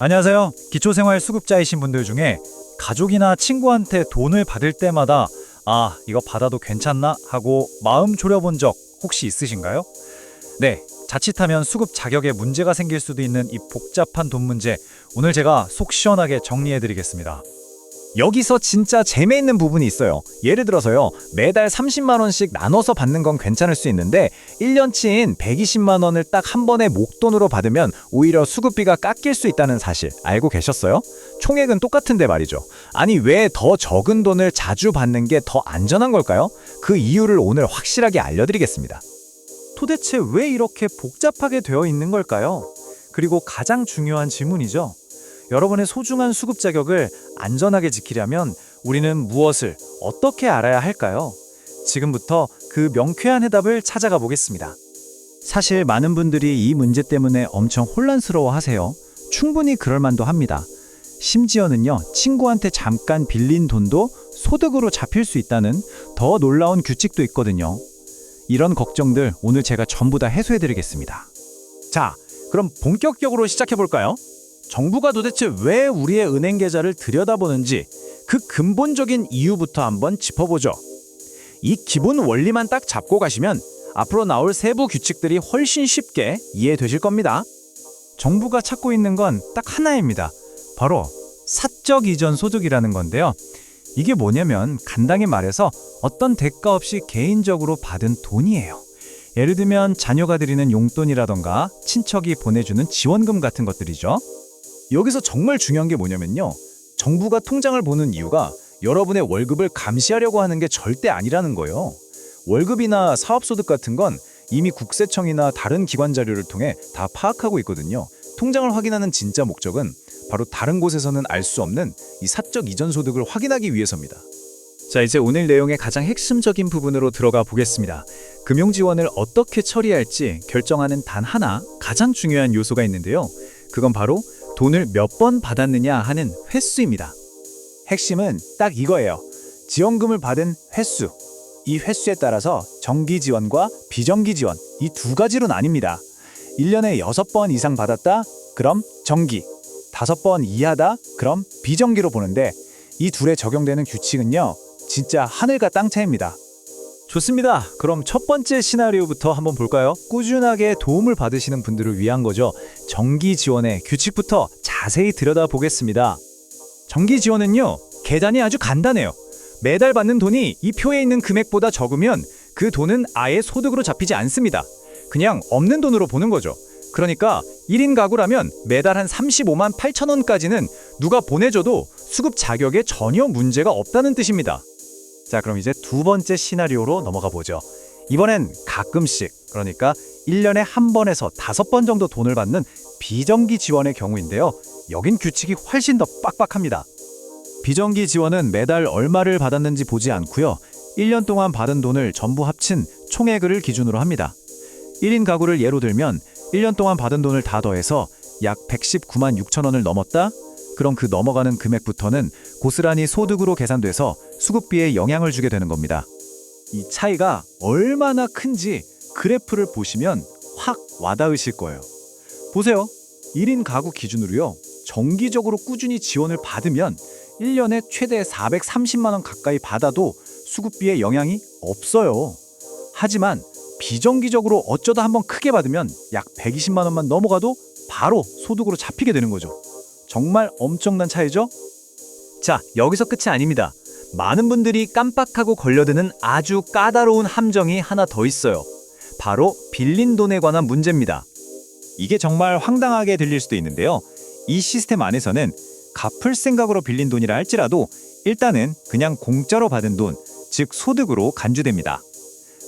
안녕하세요. 기초생활 수급자이신 분들 중에 가족이나 친구한테 돈을 받을 때마다 아, 이거 받아도 괜찮나 하고 마음 졸여본 적 혹시 있으신가요? 네, 자칫하면 수급 자격에 문제가 생길 수도 있는 이 복잡한 돈 문제 오늘 제가 속 시원하게 정리해 드리겠습니다. 여기서 진짜 재미있는 부분이 있어요. 예를 들어서요. 매달 30만 원씩 나눠서 받는 건 괜찮을 수 있는데 1년치인 120만 원을 딱 한 번에 목돈으로 받으면 오히려 수급비가 깎일 수 있다는 사실 알고 계셨어요? 총액은 똑같은데 말이죠. 아니 왜 더 적은 돈을 자주 받는 게 더 안전한 걸까요? 그 이유를 오늘 확실하게 알려드리겠습니다. 도대체 왜 이렇게 복잡하게 되어 있는 걸까요? 그리고 가장 중요한 질문이죠. 여러분의 소중한 수급 자격을 안전하게 지키려면 우리는 무엇을 어떻게 알아야 할까요? 지금부터 그 명쾌한 해답을 찾아가 보겠습니다. 사실 많은 분들이 이 문제 때문에 엄청 혼란스러워 하세요. 충분히 그럴 만도 합니다. 심지어는요, 친구한테 잠깐 빌린 돈도 소득으로 잡힐 수 있다는 더 놀라운 규칙도 있거든요. 이런 걱정들 오늘 제가 전부 다 해소해 드리겠습니다. 자, 그럼 본격적으로 시작해 볼까요? 정부가 도대체 왜 우리의 은행 계좌를 들여다보는지 그 근본적인 이유부터 한번 짚어보죠. 이 기본 원리만 딱 잡고 가시면 앞으로 나올 세부 규칙들이 훨씬 쉽게 이해되실 겁니다. 정부가 찾고 있는 건 딱 하나입니다. 바로 사적 이전 소득이라는 건데요. 이게 뭐냐면 간단히 말해서 어떤 대가 없이 개인적으로 받은 돈이에요. 예를 들면 자녀가 드리는 용돈이라던가 친척이 보내주는 지원금 같은 것들이죠. 여기서 정말 중요한 게 뭐냐면요. 정부가 통장을 보는 이유가 여러분의 월급을 감시하려고 하는 게 절대 아니라는 거예요. 월급이나 사업소득 같은 건 이미 국세청이나 다른 기관 자료를 통해 다 파악하고 있거든요. 통장을 확인하는 진짜 목적은 바로 다른 곳에서는 알 수 없는 이 사적 이전 소득을 확인하기 위해서입니다. 자, 이제 오늘 내용의 가장 핵심적인 부분으로 들어가 보겠습니다. 금융 지원을 어떻게 처리할지 결정하는 단 하나 가장 중요한 요소가 있는데요. 그건 바로 돈을 몇 번 받았느냐 하는 횟수입니다. 핵심은 딱 이거예요. 지원금을 받은 횟수. 이 횟수에 따라서 정기 지원과 비정기 지원 이 두 가지로 나뉩니다. 1년에 6번 이상 받았다? 그럼 정기. 5번 이하다? 그럼 비정기로 보는데 이 둘에 적용되는 규칙은요. 진짜 하늘과 땅 차이입니다. 좋습니다. 그럼 첫 번째 시나리오부터 한번 볼까요? 꾸준하게 도움을 받으시는 분들을 위한 거죠. 정기 지원의 규칙부터 자세히 들여다보겠습니다. 정기 지원은요, 계단이 아주 간단해요. 매달 받는 돈이 이 표에 있는 금액보다 적으면 그 돈은 아예 소득으로 잡히지 않습니다. 그냥 없는 돈으로 보는 거죠. 그러니까 1인 가구라면 매달 한 35만 8천 원까지는 누가 보내줘도 수급 자격에 전혀 문제가 없다는 뜻입니다. 자, 그럼 이제 두 번째 시나리오로 넘어가 보죠. 이번엔 가끔씩, 그러니까 1년에 한 번에서 다섯 번 정도 돈을 받는 비정기 지원의 경우인데요. 여긴 규칙이 훨씬 더 빡빡합니다. 비정기 지원은 매달 얼마를 받았는지 보지 않고요. 1년 동안 받은 돈을 전부 합친 총액을 기준으로 합니다. 1인 가구를 예로 들면 1년 동안 받은 돈을 다 더해서 약 119만 6천 원을 넘었다? 그럼 그 넘어가는 금액부터는 고스란히 소득으로 계산돼서 수급비에 영향을 주게 되는 겁니다. 이 차이가 얼마나 큰지 그래프를 보시면 확 와닿으실 거예요. 보세요. 1인 가구 기준으로요. 정기적으로 꾸준히 지원을 받으면 1년에 최대 430만 원 가까이 받아도 수급비에 영향이 없어요. 하지만 비정기적으로 어쩌다 한번 크게 받으면 약 120만 원만 넘어가도 바로 소득으로 잡히게 되는 거죠. 정말 엄청난 차이죠? 자, 여기서 끝이 아닙니다. 많은 분들이 깜빡하고 걸려드는 아주 까다로운 함정이 하나 더 있어요. 바로 빌린 돈에 관한 문제입니다. 이게 정말 황당하게 들릴 수도 있는데요. 이 시스템 안에서는 갚을 생각으로 빌린 돈이라 할지라도 일단은 그냥 공짜로 받은 돈, 즉 소득으로 간주됩니다.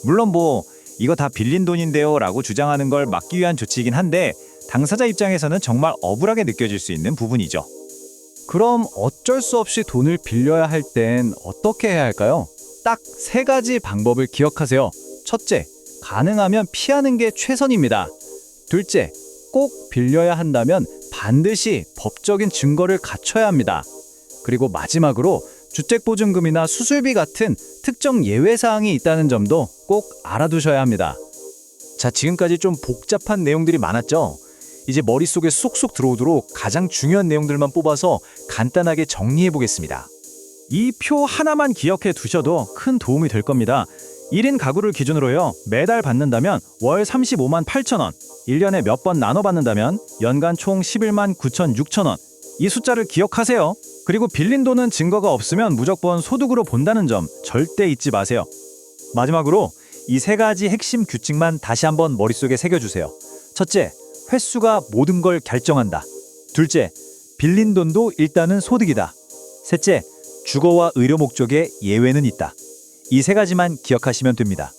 물론 뭐 이거 다 빌린 돈인데요 라고 주장하는 걸 막기 위한 조치이긴 한데 당사자 입장에서는 정말 억울하게 느껴질 수 있는 부분이죠. 그럼 어쩔 수 없이 돈을 빌려야 할 땐 어떻게 해야 할까요? 딱 세 가지 방법을 기억하세요. 첫째, 가능하면 피하는 게 최선입니다. 둘째, 꼭 빌려야 한다면 반드시 법적인 증거를 갖춰야 합니다. 그리고 마지막으로 주택보증금이나 수술비 같은 특정 예외 사항이 있다는 점도 꼭 알아두셔야 합니다. 자, 지금까지 좀 복잡한 내용들이 많았죠? 이제 머릿속에 쏙쏙 들어오도록 가장 중요한 내용들만 뽑아서 간단하게 정리해 보겠습니다. 이 표 하나만 기억해 두셔도 큰 도움이 될 겁니다. 1인 가구를 기준으로요. 매달 받는다면 월 35만 8천 원, 1년에 몇 번 나눠 받는다면 연간 총 11만 9천 6천 원. 이 숫자를 기억하세요. 그리고 빌린 돈은 증거가 없으면 무조건 소득으로 본다는 점 절대 잊지 마세요. 마지막으로 이 세 가지 핵심 규칙만 다시 한번 머릿속에 새겨주세요. 첫째, 횟수가 모든 걸 결정한다. 둘째, 빌린 돈도 일단은 소득이다. 셋째, 주거와 의료 목적에 예외는 있다. 이 세 가지만 기억하시면 됩니다.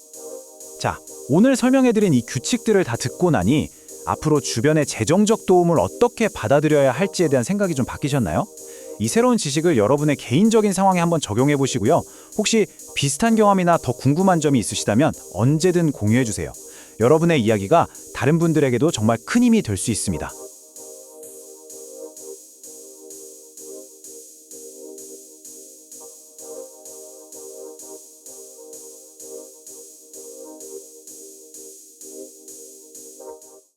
자, 오늘 설명해드린 이 규칙들을 다 듣고 나니 앞으로 주변의 재정적 도움을 어떻게 받아들여야 할지에 대한 생각이 좀 바뀌셨나요? 이 새로운 지식을 여러분의 개인적인 상황에 한번 적용해 보시고요. 혹시 비슷한 경험이나 더 궁금한 점이 있으시다면 언제든 공유해 주세요. 여러분의 이야기가 다른 분들에게도 정말 큰 힘이 될 수 있습니다.